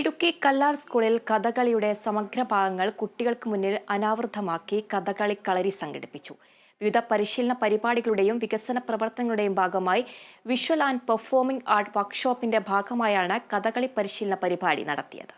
ഇടുക്കി കല്ലാർ സ്കൂളിൽ കഥകളിയുടെ സമഗ്ര ഭാഗങ്ങൾ കുട്ടികൾക്ക് മുന്നിൽ അനാവൃതമാക്കി കഥകളി കളരി സംഘടിപ്പിച്ചു. വിവിധ പരിശീലന പരിപാടികളുടെയും വികസന പ്രവർത്തനങ്ങളുടെയും ഭാഗമായി വിഷ്വൽ ആൻഡ് പെർഫോമിംഗ് ആർട്ട് വർക്ക്ഷോപ്പിന്റെ ഭാഗമായാണ് കഥകളി പരിശീലന പരിപാടി നടത്തിയത്.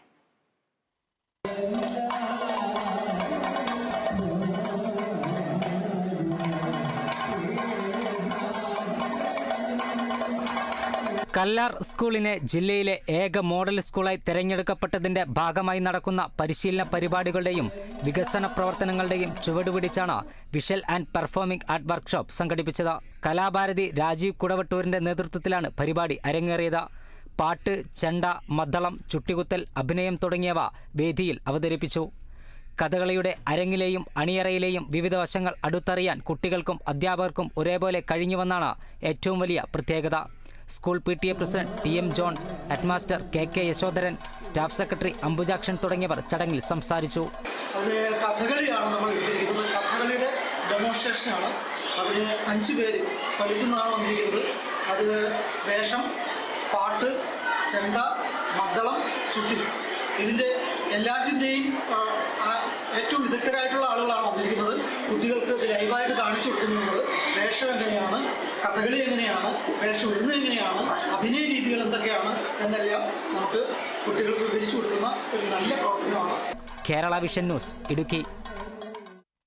കല്ലാർ സ്കൂളിനെ ജില്ലയിലെ ഏക മോഡൽ സ്കൂളായി തെരഞ്ഞെടുക്കപ്പെട്ടതിന്റെ ഭാഗമായി നടക്കുന്ന പരിശീലന പരിപാടികളുടെയും വികസന പ്രവർത്തനങ്ങളുടെയും ചുവടുപിടിച്ചാണ് visual and performing art workshop സംഘടിപ്പിച്ചത്. കലാഭാരതി രാജീവ് കുടവട്ടൂരിന്റെ നേതൃത്വത്തിലാണ് പരിപാടി അരങ്ങേറിയത്. പാട്ട് ചെണ്ട മദ്ദളം ചുട്ടികുത്തൽ അഭിനയം തുടങ്ങിയവ വേദിയിൽ അവതരിപ്പിച്ചു. കഥകളിയുടെ അരങ്ങിലെയും അണിയറയിലെയും വിവിധ വശങ്ങൾ അടുത്തറിയാൻ കുട്ടികൾക്കും അധ്യാപകർക്കും ഒരേപോലെ കഴിഞ്ഞുവെന്നാണ് ഏറ്റവും വലിയ പ്രത്യേകത. School P T A president T M John headmaster K K Yashodharan staff secretary Ambujakshan തുടങ്ങിയവർ ചടങ്ങിൽ സംസാരിച്ചു. കഥകളിയാണ് നമ്മൾ എടുത്തിരിക്കുന്നത് കഥകളിയുടെ ഡെമോൺസ്ട്രേഷനാണ് അതിന് അഞ്ച് പേര് പഠിക്കുന്നതാണ് വന്നിരിക്കുന്നത്. അത് വേഷം പാട്ട് ചെണ്ട മദ്ദളം ചുട്ടി. ഇതിന്റെ എല്ലാത്തിന്റെയും ഏറ്റവും വിദഗ്ധരായിട്ടുള്ള ആളുകളാണ് വന്നിരിക്കുന്നത്. കുട്ടികൾക്ക് ലൈവായിട്ട് കാണിച്ചു കൊടുക്കുന്നത് വേഷം എങ്ങനെയാണ്? കഥകളി എങ്ങനെയാണ്? വേഷം ഇടുന്നത് എങ്ങനെയാണ് അഭിനയ രീതികൾ എന്തൊക്കെയാണ്? എന്നെല്ലാം നമുക്ക് കുട്ടികൾക്ക് വിവരിച്ചു കൊടുക്കുന്ന ഒരു നല്ല പ്രവർത്തനമാണ്. Kerala vision news Idukki.